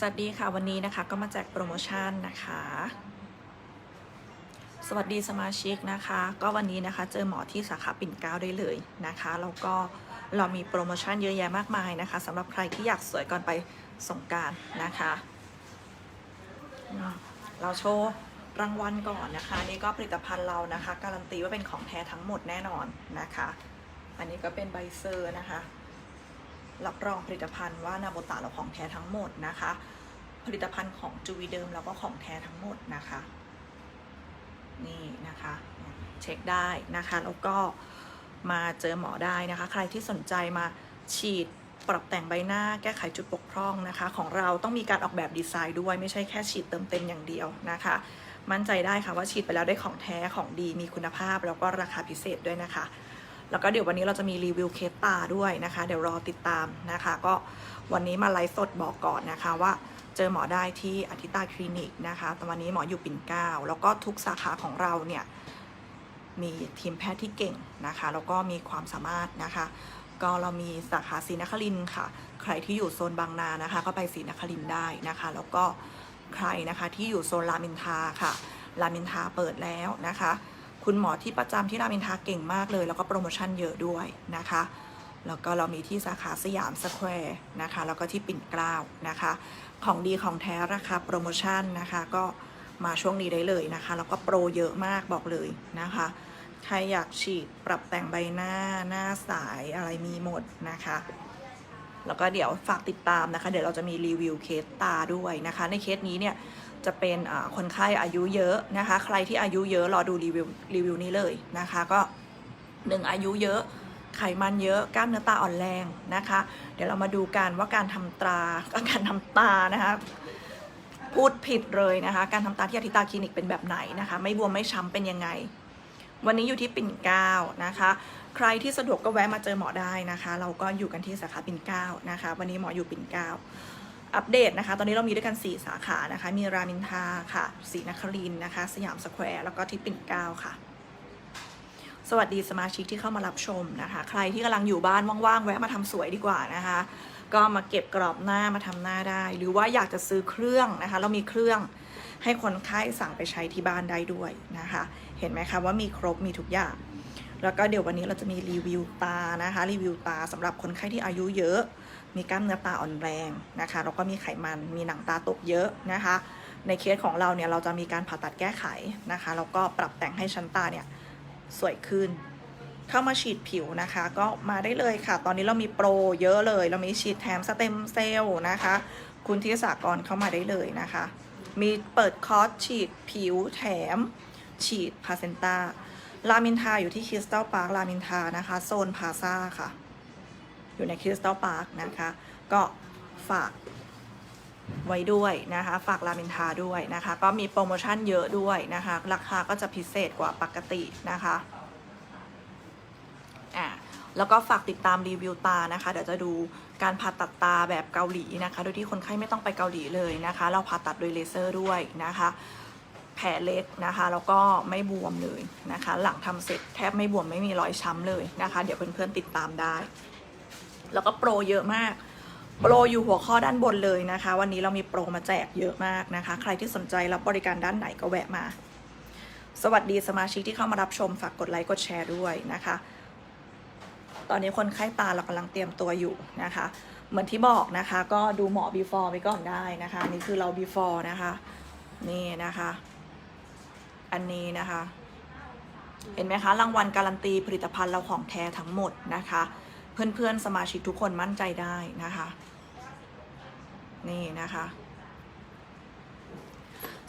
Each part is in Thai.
สวัสดีค่ะวันนี้นะคะก็มาแจกโปรโมชั่นนะคะ สวัสดีสมาชิกนะคะ ก็วันนี้นะคะเจอหมอที่สาขาปิ่นเกล้าได้เลยนะคะแล้วก็เรามีโปรโมชั่นเยอะแยะมากมายนะคะสำหรับใครที่อยากสวยก่อนไปสงการนะคะเราโชว์รางวัลก่อนนะคะนี่ก็ผลิตภัณฑ์เรานะคะ การันตีว่าเป็นของแท้ทั้งหมดแน่นอนนะคะ อันนี้ก็เป็นใบเซอร์นะคะ รับรองผลิตภัณฑ์ว่านาโบตะเราของแท้ทั้งหมดนะคะ ผลิตภัณฑ์ของจูวีเดิมเราก็ของแท้ทั้งหมดนะคะ นี่นะคะเช็คได้นะคะแล้วก็มาเจอหมอได้นะคะ ใครที่สนใจมาฉีดปรับแต่งใบหน้าแก้ไขจุดบกพร่องนะคะ ของเราต้องมีการออกแบบดีไซน์ด้วยไม่ใช่แค่ฉีดเติมเต็มอย่างเดียวนะคะ มั่นใจได้ค่ะว่าฉีดไปแล้วได้ของแท้ของดีมีคุณภาพแล้วก็ราคาพิเศษด้วยนะคะ แล้วก็เดี๋ยววันนี้เราจะมีรีวิวเคสตาด้วยนะคะ เดี๋ยวรอติดตามนะคะ ก็วันนี้มาไลฟ์สดบอกก่อนนะคะว่าเจอหมอได้ที่อาทิตาคลินิกนะคะตอนวันนี้หมออยู่ปิ่นเกล้าแล้วก็ทุกสาขาของเราเนี่ยมีทีมแพทย์ที่เก่งนะคะ แล้วก็มีความสามารถนะคะ ก็เรามีสาขาศรีนครินค่ะ ใครที่อยู่โซนบางนานะคะ ก็ไปศรีนครินได้นะคะ แล้วก็ใครนะคะที่อยู่โซนรามอินทราค่ะรามอินทราเปิดแล้วนะคะ คุณหมอที่ประจำที่รามอินทราเก่งมากเลย แล้วก็โปรโมชั่นเยอะด้วยนะคะ แล้วก็เรามีที่สาขาสยามสแควร์นะคะ แล้วก็ที่ปิ่นเกล้านะคะ ของดีของแท้ราคาโปรโมชั่นนะคะ ก็มาช่วงนี้ได้เลยนะคะ แล้วก็โปรเยอะมากบอกเลยนะคะใครอยากฉีดปรับแต่งใบหน้าหน้าสายอะไรมีหมดนะคะ แล้วก็เดี๋ยวฝากติดตามนะคะ เดี๋ยวเราจะมีรีวิวเคสตาด้วยนะคะ ในเคสนี้เนี่ย จะเป็นคนไข้อายุเยอะนะคะ ใครที่อายุเยอะรอดูรีวิวรีวิวนี้เลยนะคะ ก็หนึ่งอายุเยอะไขมันเยอะกล้ามเนื้อตาอ่อนแรงนะคะ เดี๋ยวเรามาดูกันว่าการทำตราการทำตานะคะพูดผิดเลยนะคะ การทำตาที่อาทิตาคลินิกเป็นแบบไหนนะคะ ไม่บวมไม่ช้ำเป็นยังไง วันนี้อยู่ที่ปิ่นเกล้านะคะ ใครที่สะดวกก็แวะมาเจอหมอได้นะคะ เราก็อยู่กันที่สาขาปิ่นเกล้านะคะ วันนี้หมออยู่ปิ่นเกล้า อัปเดตนะคะ ตอนนี้เรามีด้วยกัน 4 สาขานะคะ มีรามินทาค่ะศรีนครินนะคะ สยามสแควร์แล้วก็ที่ปิ่นเกล้าค่ะ สวัสดีสมาชิกที่เข้ามารับชมนะคะ ใครที่กำลังอยู่บ้านว่างๆ แวะมาทำสวยดีกว่านะคะ ก็มาเก็บกรอบหน้ามาทำหน้าได้ หรือว่าอยากจะซื้อเครื่องนะคะ เรามีเครื่องให้คนไข้สั่งไปใช้ที่บ้านได้ด้วยนะคะ เห็นไหมคะว่ามีครบมีทุกอย่าง แล้วก็เดี๋ยววันนี้เราจะมีรีวิวตานะคะรีวิวตาสำหรับคนไข้ที่อายุเยอะ มีกล้ามเนื้อตาอ่อนแรงนะคะแล้วก็มีไขมันมีหนังตาตกเยอะนะคะ ในเคสของเราเนี่ยเราจะมีการผ่าตัดแก้ไขนะคะแล้วก็ปรับแต่งให้ชั้นตาเนี่ยสวยขึ้น เข้ามาฉีดผิวนะคะ ก็มาได้เลยค่ะ ตอนนี้เรามีโปรเยอะเลย เรามีฉีดแถมสเต็มเซลล์นะคะ คุณที่สากรเข้ามาได้เลยนะคะ มีเปิดคอร์สฉีดผิวแถมฉีดพาเซนตา รามินทาอยู่ที่คริสตัลพาร์ครามินทานะคะ โซนพาซาค่ะ อยู่ในคริสตัลพาร์คนะคะ ก็ฝากไว้ด้วยนะคะ ฝากรามินทาด้วยนะคะ ก็มีโปรโมชั่นเยอะด้วยนะคะ ราคาก็จะพิเศษกว่าปกตินะคะอะแล้วก็ฝากติดตามรีวิวตานะคะ เดี๋ยวจะดูการผ่าตัดตาแบบเกาหลีนะคะ โดยที่คนไข้ไม่ต้องไปเกาหลีเลยนะคะ เราผ่าตัดโดยเลเซอร์ด้วยนะคะ แผลเล็กนะคะ แล้วก็ไม่บวมเลยนะคะ หลังทำเสร็จแทบไม่บวมไม่มีรอยช้ำเลยนะคะ เดี๋ยวเพื่อนๆติดตามได้ แล้วก็โปรเยอะมากโปรอยู่หัวข้อด้านบนเลยนะคะ วันนี้เรามีโปรมาแจกเยอะมากนะคะ ใครที่สนใจรับบริการด้านไหนก็แวะมา สวัสดีสมาชิกที่เข้ามารับชมฝากกดไลค์กดแชร์ด้วยนะคะ ตอนนี้คนไข้ตาเรากำลังเตรียมตัวอยู่นะคะ เหมือนที่บอกนะคะ ก็ดูหมอ before ไปก่อนได้นะคะนนี่คือเรา before นะคะ นี่นะคะ อันนี้นะคะ เห็นไหมคะรางวัลการันตีผลิตภัณฑ์เราของแท้ทั้งหมดนะคะ เพื่อนๆสมาชิกทุกคนมั่นใจได้นะคะ นี่นะคะ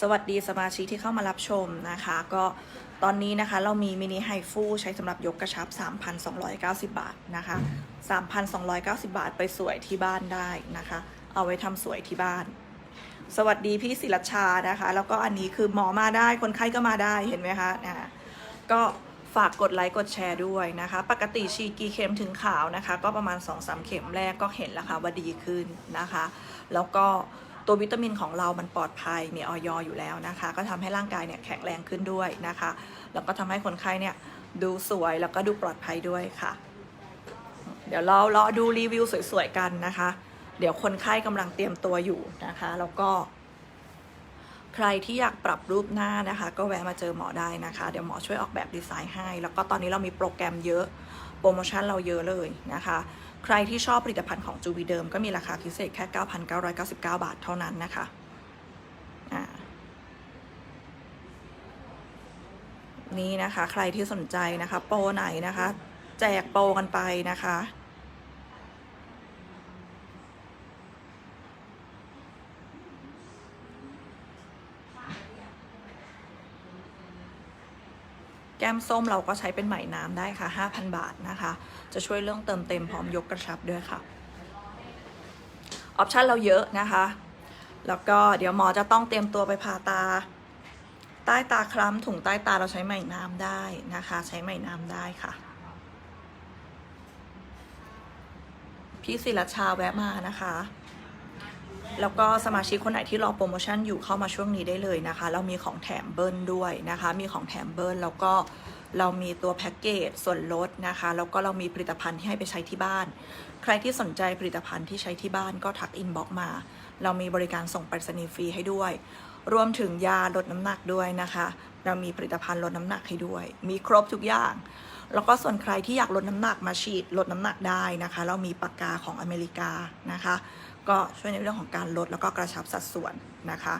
สวัสดีสมาชิกที่เข้ามารับชมนะคะ ก็ตอนนี้นะคะเรามีมินิไฮฟูใช้สำหรับยกกระชับ 3,290 บาทนะคะ 3,290 บาทไปสวยที่บ้านได้นะคะ เอาไว้ทำสวยที่บ้าน สวัสดีพี่ศิรชานะคะ แล้วก็อันนี้คือหมอมาได้คนไข้ก็มาได้เห็นไหมคะอ่าก็ฝากกดไลค์กดแชร์ด้วยนะคะ ปกติฉีดกี่เข็มถึงขาวนะคะ ก็ประมาณ 2-3 เข็มแรกก็เห็นแล้วค่ะว่าดีขึ้นนะคะ แล้วก็ตัววิตามินของเรามันปลอดภัยมีออยอยู่แล้วนะคะ ก็ทำให้ร่างกายเนี่ยแข็งแรงขึ้นด้วยนะคะ แล้วก็ทำให้คนไข้เนี่ยดูสวยแล้วก็ดูปลอดภัยด้วยค่ะ เดี๋ยวเรารอดูรีวิวสวยๆกันนะคะ เดี๋ยวคนไข้กำลังเตรียมตัวอยู่นะคะ แล้วก็ใครที่อยากปรับรูปหน้านะคะ ก็แวะมาเจอหมอได้นะคะ เดี๋ยวหมอช่วยออกแบบดีไซน์ให้ แล้วก็ตอนนี้เรามีโปรแกรมเยอะโปรโมชั่นเราเยอะเลยนะคะ ใครที่ชอบผลิตภัณฑ์ของจูวีเดิมก็มีราคาพิเศษแค่ 9,999 บาทเท่านั้นนะคะอ่านี่นะคะ ใครที่สนใจนะคะ โปรไหนนะคะ แจกโปรกันไปนะคะ แก้มส้มเราก็ใช้เป็นไหมน้ำได้ค่ะ 5,000 บาทนะคะ จะช่วยเรื่องเติมเต็มพร้อมยกกระชับด้วยค่ะ ออปชันเราเยอะนะคะ แล้วก็เดี๋ยวหมอจะต้องเตรียมตัวไปผ่าตา ใต้ตาคล้ำถุงใต้ตาเราใช้ไหมน้ำได้นะคะ ใช้ไหมน้ำได้ค่ะ พี่ศิรชาแวะมานะคะ แล้วก็สมาชิกคนไหนที่รอโปรโมชั่นอยู่เข้ามาช่วงนี้ได้เลยนะคะ เรามีของแถมเบิ้ลด้วยนะคะ มีของแถมเบิ้ลแล้วก็เรามีตัวแพ็กเกจส่วนลดนะคะ แล้วก็เรามีผลิตภัณฑ์ที่ให้ไปใช้ที่บ้าน ใครที่สนใจผลิตภัณฑ์ที่ใช้ที่บ้านก็ทักอินบ็อกมา เรามีบริการส่งไปรษณีย์ฟรีให้ด้วย รวมถึงยาลดน้ำหนักด้วยนะคะ เรามีผลิตภัณฑ์ลดน้ำหนักให้ด้วย มีครบทุกอย่าง แล้วก็ส่วนใครที่อยากลดน้ำหนักมาฉีดลดน้ำหนักได้นะคะ เรามีปากกาของอเมริกานะคะ ก็ช่วยในเรื่องของการลดแล้วก็กระชับสัดส่วนนะคะ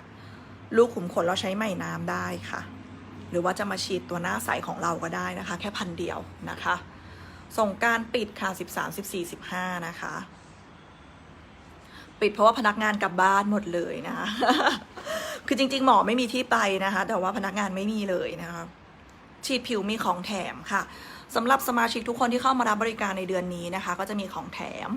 ลูกขุมขนเราใช้ไหมน้ำได้ค่ะ หรือว่าจะมาฉีดตัวหน้าใสของเราก็ได้นะคะ แค่พันเดียวนะคะส่งการปิดค่ะ 13 14 15 นะคะ ปิดเพราะว่าพนักงานกลับบ้านหมดเลยนะคะคือจริง ๆ หมอไม่มีที่ไปนะคะ แต่ว่าพนักงานไม่มีเลยนะคะ ฉีดผิวมีของแถมค่ะ สำหรับสมาชิกทุกคนที่เข้ามารับบริการในเดือนนี้นะคะ ก็จะมีของแถม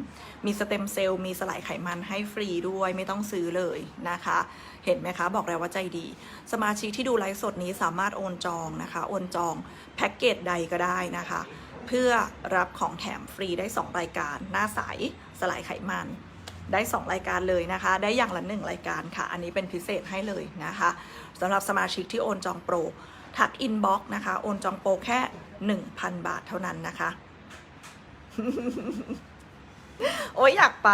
มีสเต็มเซลล์ มีสลายไขมันให้ฟรีด้วยไม่ต้องซื้อเลยนะคะ เห็นไหมคะ บอกแล้วว่าใจดี สมาชิกที่ดูไลฟ์สดนี้สามารถโอนจองนะคะ โอนจองแพ็กเกจใดก็ได้นะคะ เพื่อรับของแถมฟรีได้ 2 รายการ หน้าใสสลายไขมันได้ 2 รายการเลยนะคะ ได้อย่างละ 1 รายการค่ะ อันนี้เป็นพิเศษให้เลยนะคะสำหรับสมาชิกที่โอนจองโปร ทักอินบ็อกนะคะ โอนจองโปรแค่ 1,000 บาทเท่านั้นนะคะ โอ้ยอยากไป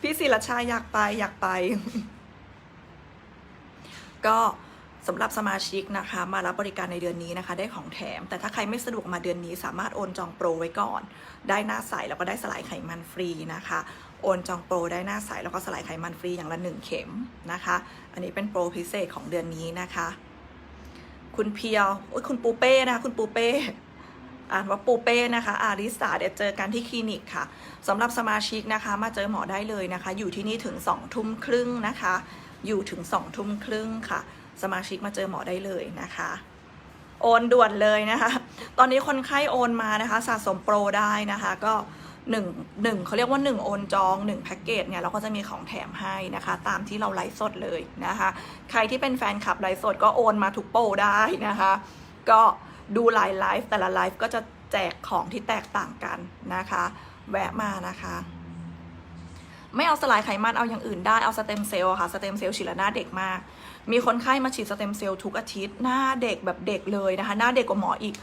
พี่ศิรชาอยากไปอยากไป ก็สำหรับสมาชิกนะคะ มารับบริการในเดือนนี้นะคะ ได้ของแถม แต่ถ้าใครไม่สะดวกมาเดือนนี้ สามารถโอนจองโปรไว้ก่อน ได้หน้าใสแล้วก็ได้สลายไขมันฟรีนะคะ โอนจองโปรได้หน้าใสแล้วก็สลายไขมันฟรีอย่างละหนึ่งเข็มนะคะ อันนี้เป็นโปรพิเศษของเดือนนี้นะคะ คุณเพียวโอ้ยคุณปูเป้นะคะคุณปูเป้อ่านว่าปูเป้นะคะอาริสาเดี๋ยวเจอกันที่คลินิกค่ะสำหรับสมาชิกนะคะมาเจอหมอได้เลยนะคะ อยู่ที่นี่ถึง2องทุ่มครึ่งนะคะ อยู่ถึง2องทุ่มครึ่งค่ะ สมาชิกมาเจอหมอได้เลยนะคะ โอนด่วนเลยนะคะ ตอนนี้คนไข้โอนมานะคะ สะสมโปรได้นะคะ ก็ หนึ่งหนึ่งเขาเรียกว่า 1 โอนจอง1แพ็กเกจเนี่ยเราก็จะมีของแถมให้นะคะ ตามที่เราไลฟ์สดเลยนะคะ ใครที่เป็นแฟนคลับไลฟ์สดก็โอนมาทุกโปรได้นะคะ ก็ดูหลายไลฟ์แต่ละไลฟ์ก็จะแจกของที่แตกต่างกันนะคะ แวะมานะคะ ไม่เอาสลายไขมันเอาอย่างอื่นได้เอาสเต็มเซลล์ค่ะสเต็มเซลล์ฉีดแล้วหน้าเด็กมาก มีคนไข้มาฉีดสเต็มเซลล์ทุกอาทิตย์หน้าเด็กแบบเด็กเลยนะคะ หน้าเด็กกว่าหมออีก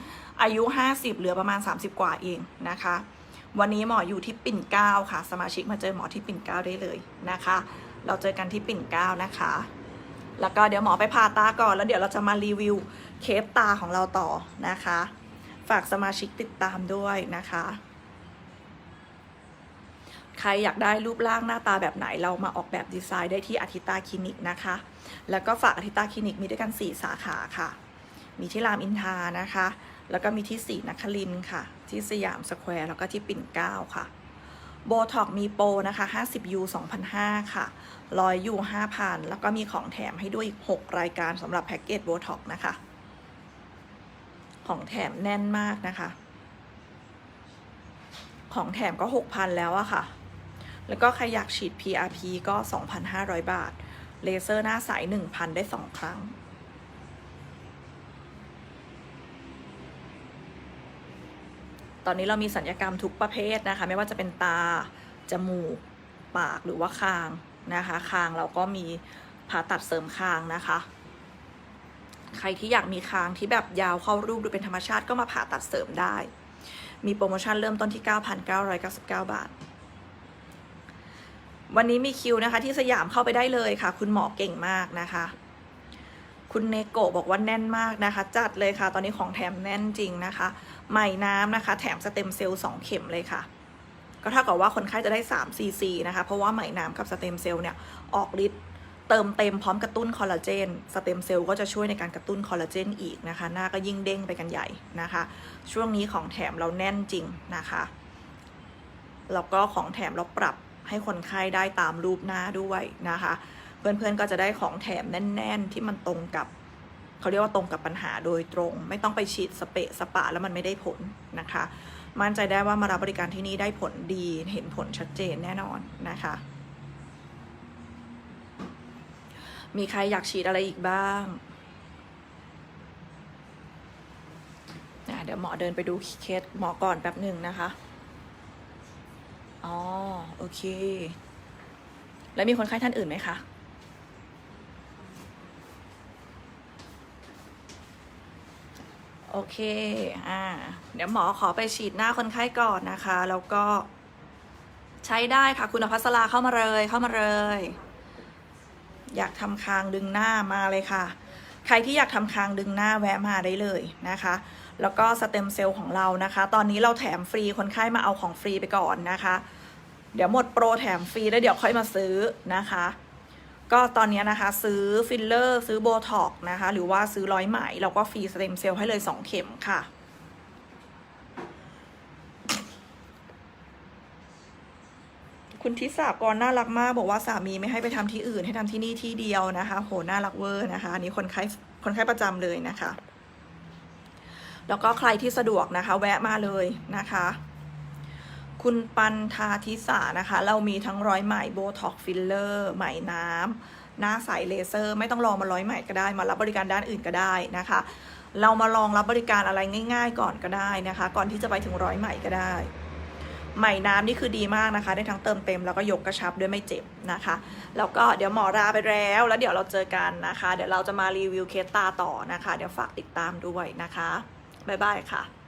อายุ 50 เหลือประมาณ 30 กว่าเองนะคะ วันนี้หมออยู่ที่ปิ่นเกล้าค่ะ สมาชิกมาเจอหมอที่ปิ่นเกล้าได้เลยนะคะ เราเจอกันที่ปิ่นเกล้านะคะ แล้วก็เดี๋ยวหมอไปผ่าตาก่อน แล้วเดี๋ยวเราจะมารีวิวเคปตาของเราต่อนะคะ ฝากสมาชิกติดตามด้วยนะคะ ใครอยากได้รูปร่างหน้าตาแบบไหนเรามาออกแบบดีไซน์ได้ที่อาทิตาคลินิกนะคะ แล้วก็ฝากอาทิตาคลินิกมีด้วยกัน 4 สาขาค่ะ มีที่รามอินทานะคะ แล้วก็มีที่สีนครินค่ะ ที่สยามสแควร์แล้วก็ที่ปิ่นเกล้าค่ะโบท็อกมีโปรนะคะ 50 U 2,500ค่ะ100 U 5,000 แล้วก็มีของแถมให้ด้วยอีก 6 รายการสำหรับแพ็กเกจโบท็อกนะคะ ของแถมแน่นมากนะคะ ของแถมก็ 6,000 แล้วอะค่ะ แล้วก็ใครอยากฉีด PRP ก็ 2,500 บาท เลเซอร์หน้าใส 1,000 ได้ 2 ครั้ง อนนี้เรามีสัญญกรรมทุกประเภทนะคะ ไม่ว่าจะเป็นตา จมูก ปากหรือว่าคางนะคะ คางเราก็มีผ่าตัดเสริมคางนะคะ ใครที่อยากมีคางที่แบบยาวเข้ารูปดูเป็นธรรมชาติก็มาผ่าตัดเสริมได้ มีโปรโมชั่นเริ่มต้นที่ 9,999 บาท วันนี้มีคิวนะคะที่สยามเข้าไปได้เลยค่ะ คุณหมอเก่งมากนะคะ คุณเนโกะบอกว่าแน่นมากนะคะ จัดเลยค่ะ ตอนนี้ของแถมแน่นจริงนะคะ ใหม่น้ำนะคะ แถมสเต็มเซลล์2เข็มเลยค่ะ ก็เท่ากับว่าคนไข้จะได้3 cc นะคะ เพราะว่าไหมน้ำกับสเต็มเซลล์เนี่ยออกฤทธิ์เติมเต็มพร้อมกระตุ้นคอลลาเจน สเต็มเซลล์ก็จะช่วยในการกระตุ้นคอลลาเจนอีกนะคะ หน้าก็ยิ่งเด้งไปกันใหญ่นะคะ ช่วงนี้ของแถมเราแน่นจริงนะคะ แล้วก็ของแถมเราปรับให้คนไข้ได้ตามรูปหน้าด้วยนะคะ เพื่อนๆก็จะได้ของแถมแน่น ๆ ที่มันตรงกับเขาเรียกว่าตรงกับปัญหาโดยตรง ไม่ต้องไปฉีดสเปะสปะแล้วมันไม่ได้ผลนะคะ มั่นใจได้ว่ามารับบริการที่นี่ได้ผลดีเห็นผลชัดเจนแน่นอนนะคะ มีใครอยากฉีดอะไรอีกบ้างอะเดี๋ยวหมอเดินไปดูเคสหมอก่อนแป๊บหนึ่งนะคะ อ๋อ โอเค แล้วมีคนไข้ท่านอื่นไหมคะ โอเค อ่า เดี๋ยวหมอขอไปฉีดหน้าคนไข้ก่อนนะคะ แล้วก็ใช้ได้ค่ะ คุณอภัสราเข้ามาเลยเข้ามาเลย อยากทำคางดึงหน้ามาเลยค่ะ ใครที่อยากทำคางดึงหน้าแวะมาได้เลยนะคะ แล้วก็สเต็มเซลล์ของเรานะคะ ตอนนี้เราแถมฟรีคนไข้มาเอาของฟรีไปก่อนนะคะ เดี๋ยวหมดโปรแถมฟรีแล้วเดี๋ยวค่อยมาซื้อนะคะ ก็ตอนนี้นะคะ ซื้อฟิลเลอร์ ซื้อโบท็อกนะคะ หรือว่าซื้อร้อยไหมเราก็ฟรีสเต็มเซลล์ให้เลย 2 เข็มค่ะคุณทิสากรน่ารักมาก บอกว่าสามีไม่ให้ไปทำที่อื่นให้ทำที่นี่ที่เดียวนะคะ โหน่ารักเวอร์นะคะอันนี้คนไข้คนไข้ประจำเลยนะคะ แล้วก็ใครที่สะดวกนะคะ แวะมาเลยนะคะ คุณปันทาทิสานะคะ เรามีทั้งร้อยไหมโบท็อกฟิลเลอร์ไหมน้ำหน้าใสเลเซอร์ ไม่ต้องรอมาร้อยไหมก็ได้ มารับบริการด้านอื่นก็ได้นะคะ เรามาลองรับบริการอะไรง่าย ๆ ก่อนก็ได้นะคะ ก่อนที่จะไปถึงร้อยไหมก็ได้ไหมน้ำนี่คือดีมากนะคะ ได้ทั้งเติมเต็มแล้วก็ยกกระชับด้วยไม่เจ็บนะคะ แล้วก็เดี๋ยวหมอลาไปแล้ว แล้วเดี๋ยวเราเจอกันนะคะ เดี๋ยวเราจะมารีวิวเคสตาต่อนะคะ เดี๋ยวฝากติดตามด้วยนะคะบ๊ายบายค่ะ